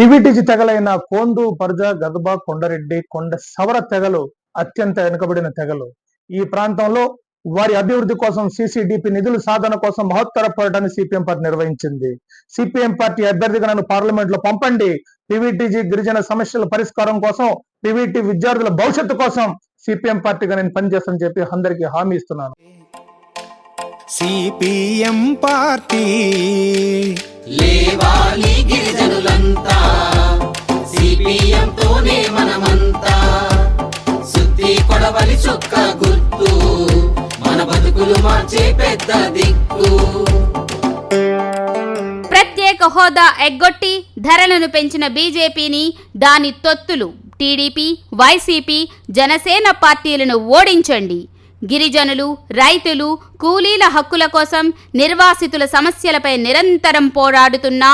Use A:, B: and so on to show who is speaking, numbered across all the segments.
A: పివిటిజి తెగలైన కోందు పర్జ గదబ కొండరెడ్డి కొండ సవర తెగలు అత్యంత వెనుకబడిన తెగలు. ఈ ప్రాంతంలో వారి అభివృద్ధి కోసం సిసిడిపి నిధుల సాధన కోసం మహత్తర పోరాటాన్ని సిపిఎం పార్టీ నిర్వహించింది. సిపిఎం పార్టీ అభ్యర్థిగా నన్ను పార్లమెంట్లో పంపండి పివిటిజి గిరిజన సమస్యల పరిష్కారం కోసం పివిటి విద్యార్థుల భవిష్యత్తు కోసం సిపిఎం పార్టీగా నేను పనిచేస్తానని చెప్పి అందరికీ హామీ ఇస్తున్నాను.
B: సిపిఎం పార్టీ
C: లేవాలి గిరిజనులంతా. సుత్తి చుక్క గుర్తు. మన బతుకులు మార్చే పెద్ద దిక్కు.
D: ప్రత్యేక హోదా ఎగ్గొట్టి ధరలను పెంచిన బీజేపీని దాని తొత్తులు టీడీపీ వైసీపీ జనసేన పార్టీలను ఓడించండి. గిరిజనులు రైతులు కూలీల హక్కుల కోసం నిర్వాసితుల సమస్యలపై నిరంతరం పోరాడుతున్న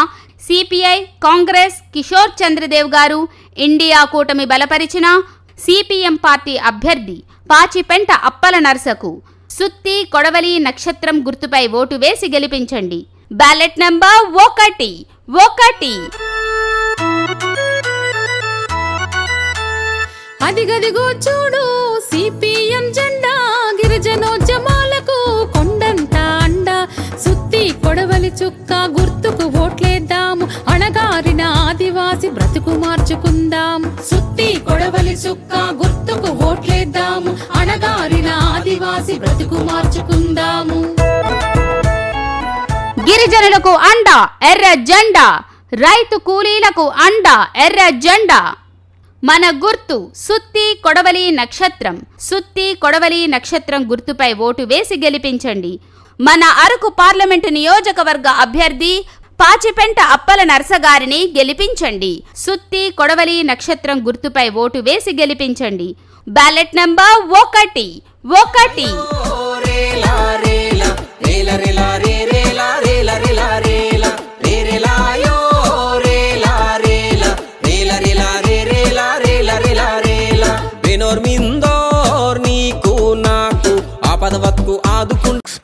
D: సిపిఐ కాంగ్రెస్ కిషోర్ చంద్రదేవ్ గారు ఇండియా కూటమి బలపరిచిన సిపిఎం పార్టీ అభ్యర్థి పాచిపెంట అప్పల నర్సకు సుత్తి కొడవలి నక్షత్రం గుర్తుపై ఓటు వేసి గెలిపించండి. బ్యాలెట్ నంబర్ ఒకటి ఒకటి.
E: అదిగదిగో చూడు సిపిఎం జెండా గిరిజనోద్యమాలకు కొండంత అండ. సుత్తి కొడవలి చుక్క గుర్తుకు ఓట్లేద్దాము. అణగారిన ఆదివాసి బ్రతుకు మార్చుకుందాం. సుత్తి కొడవలి చుక్క గుర్తుకు ఓట్లేద్దాము. అణగారిన ఆదివాసి బ్రతుకు మార్చుకుందాము.
D: గిరిజనులకు అండ ఎర్ర జెండా. రైతు కూలీలకు అండ ఎర్ర జెండా. మన గుర్తు సుత్తి కొడవలి నక్షత్రం. సుత్తి కొడవలి నక్షత్రం గుర్తుపై ఓటు వేసి గెలిపించండి. మన అరకు పార్లమెంటు నియోజకవర్గ అభ్యర్థి పాచిపెంట అప్పల నర్సగారిని గెలిపించండి. సుత్తి కొడవలి నక్షత్రం గుర్తుపై ఓటు వేసి గెలిపించండి. బ్యాలెట్ నంబర్ ఒకటి ఒకటి.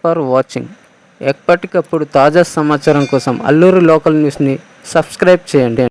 F: ఫర్ వాచింగ్ ఎప్పటికప్పుడు తాజా సమాచారం కోసం అల్లూరు లోకల్ న్యూస్ని సబ్స్క్రైబ్ చేయండి.